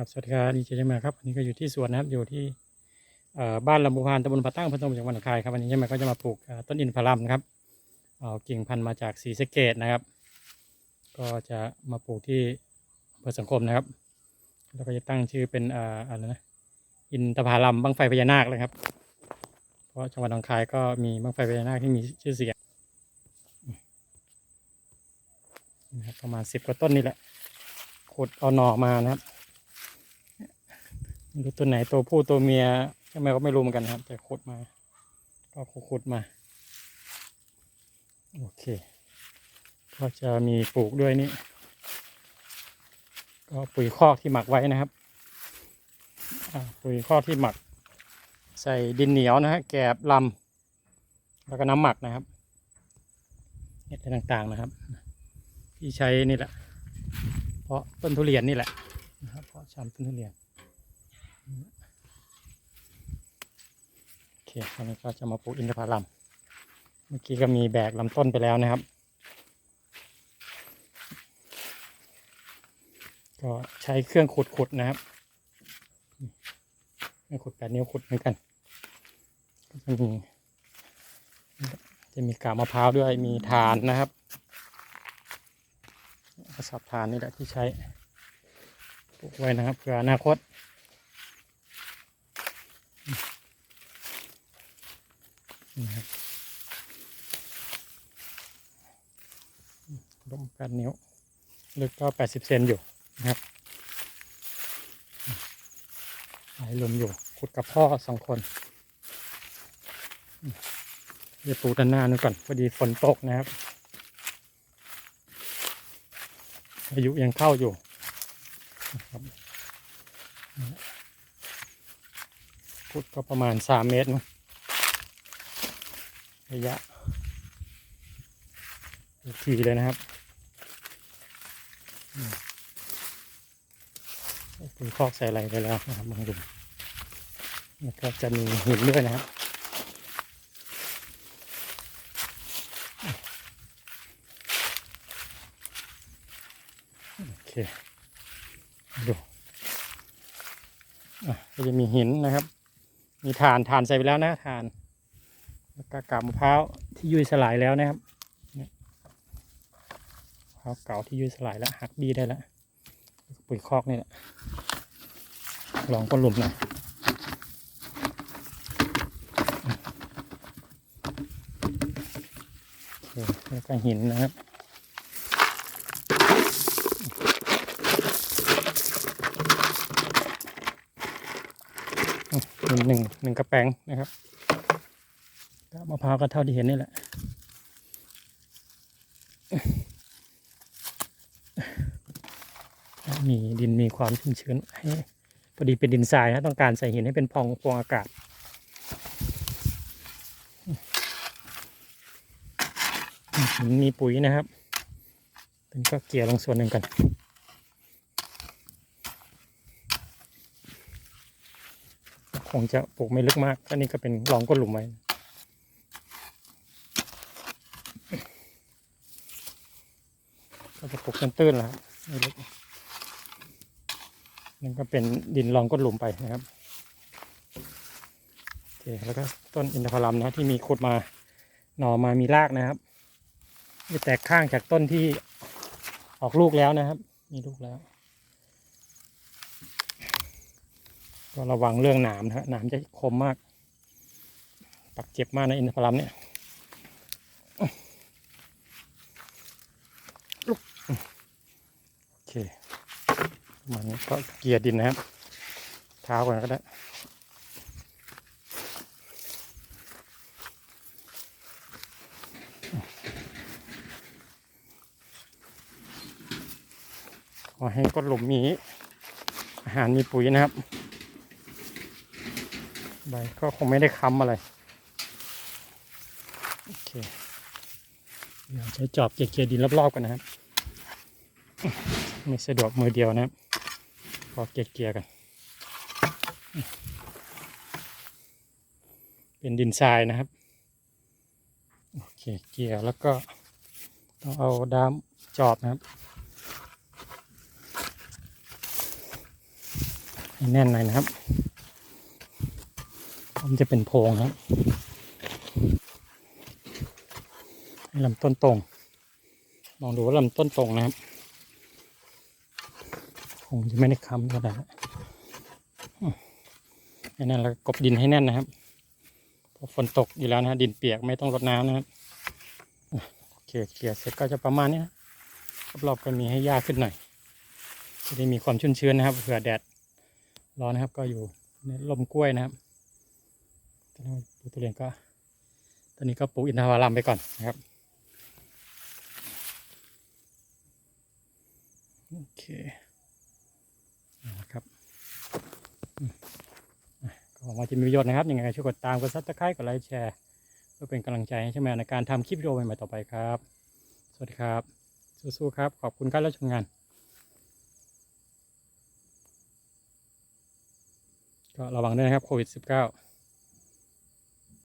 ครับสวัสดีครับดีเจเจมาครับวันนี้ก็อยู่ที่สวนนะครับ อยู่ที่บ้านลำพูพานตำบลปะตั้งอำเภอตงจังหวัดหนองคายครับวันนี้เจมาก็จะมาปลูกต้นอินทผลัมนะครับเอากิ่งพันธุ์มาจากศรีสเกดนะครับ ก็จะมาปลูกที่อำเภอสังคมนะครับ แล้วก็จะตั้งชื่อเป็นอ่ออะไรนะอินทผลัมบังไฟพญานาคเลยครับ เพราะจังหวัดหนองคายก็มีบังไฟพญานาคที่มีชื่อเสียงนะครับประมาณสิบกว่าต้นนี่แหละขุดเอาหน่อมานะครับ ไม่รู้ตัวไหนตัวผู้ตัวเมียทำไมก็ไม่รู้เหมือนกันครับ แต่ขุดมา ก็ขุดมา โอเค ก็จะมีปลูกด้วยนี่ ก็ปุ๋ยคอกที่หมักไว้นะครับปุ๋ยคอกที่หมัก ใส่ดินเหนียวนะฮะแกบลำแล้วก็น้ำหมักนะครับเห็ดต่างๆนะครับ ที่ใช้นี่แหละ เพราะต้นทุเรียนนี่แหละนะครับเพราะชำต้นทุเรียน โอเคตอนนี้ก็จะมาปลูกอินทผลัม เมื่อกี้ก็มีแบกลำต้นไปแล้วนะครับ ก็ใช้เครื่องขุดๆนะครับเครื่องขุดแปดนิ้วขุดเหมือนกัน ก็จะมี จะมีกาบมะพร้าวด้วย มีฐานนะครับกระสอบฐานนี่แหละที่ใช้ปลูกไว้นะครับเผื่ออนาคต นี่ครับลม แปดนิ้ว ลึกก็แปดสิบเซนอยู่นะครับไหลลมอยู่ขุดกับพ่อสองคนเดี๋ยวปลูกด้านหน้านู้นก่อน พอดีฝนตกนะครับอายุยังเข้าอยู่ครับพุดก็ประมาณสามเมตรระยะอีกทีเลยนะครับ อืมปุ๋ยคอกใส่อะไรไปแล้วนะครับบางดุมแล้วก็จะมีหินด้วยนะครับโอเคดูอะก็จะมีหินนะครับ มีฐานฐานใส่ไปแล้วนะฐานแล้วก็กาบมะพร้าวที่ยุ่ยสลายแล้วนะครับาวเก่าที่ยุ่ยสลายแล้วหักดีได้แล้วปุ๋ยคอกนี่แหละลองก็หลุมหน่อยแล้วก็หินนะครับอืมหนึ่งหนึ่งหนึ่งกระแปงนะครับกมะพร้าวก็เท่าที่เห็นนี่แหละ มีดินมีความชุ่มชื้นให้พอดีเป็นดินทรายนะต้องการใส่หินให้เป็นพองฟองอากาศหินมีปุ๋ยนะครับเป็นก็เกี่ยลงส่วนหนึ่งกันคงจะปลูกไม่ลึกมากก็นี่ก็เป็นรองก้นหลุมไว้ก็จะปลูกตื้นๆแล้วไม่ลึก นั่นก็เป็นดินรองก้นหลุมไปนะครับโอเคแล้วก็ต้นอินทผลัมนะที่มีขุดมาหน่อมามีรากนะครับจะแตกข้างจากต้นที่ออกลูกแล้วนะครับ มีลูกแล้ว ก็ระวังเรื่องหนามนะฮะหนามจะคมมาก ปักเจ็บมากนะอินทผลัมเนี่ยโอเคประ มันก็เกียร์ดินนะครับ เท้าก่อนก็ได้ขอให้ก้นหลุมมีอาหารมีปุ๋ยนะครับ ใบก็คงไม่ได้ค้ำอะไร โอเค เดี๋ยวใช้จอบเกลี่ยดินรอบๆกันนะครับ ไม่สะดวกมือเดียวนะครับ อเกลี่ยกัน เป็นดินทรายนะครับ โอเคเกลี่ยแล้วก็ต้องเอาด้ามจอบนะครับให้แน่นหน่อยนะครับ มันจะเป็นโพรงครับลำต้นตรงลองดูว่าลำต้นตรงนะครับ คงจะไม่ได้ค้ำก็ได้อืมให้แน่นแล้วก็กบดินให้แน่นนะครับเพราะฝนตกอยู่แล้วนะฮะดินเปียกไม่ต้องรดน้ำนะครับโอเคเคลียร์เสร็จก็จะประมาณนี้นะรอบๆก็มีให้หญ้าขึ้นหน่อยจะได้มีความชุ่มชื้นนะครับเผื่อแดดร้อนนะครับ ก็อยู่ในร่มกล้วยนะครับปลูกทุเรียนก็ตอนนี้ก็ปลูกอินทผลัมไปก่อนนะครับโอเค นะครับก็หวังว่าจะมีประโยชน์นะครับ ยังไงก็ช่วยกดตาม กดซับสไครต์กดไลค์แชร์เพื่อเป็นกำลังใจให้ช่ไหมในการทำคลิปวิดีโอใหม่ๆต่อไปครับ สวัสดีครับ สู้ๆครับ ขอบคุณการรับชมงาน ก็ระวังด้วยนะครับโควิด -19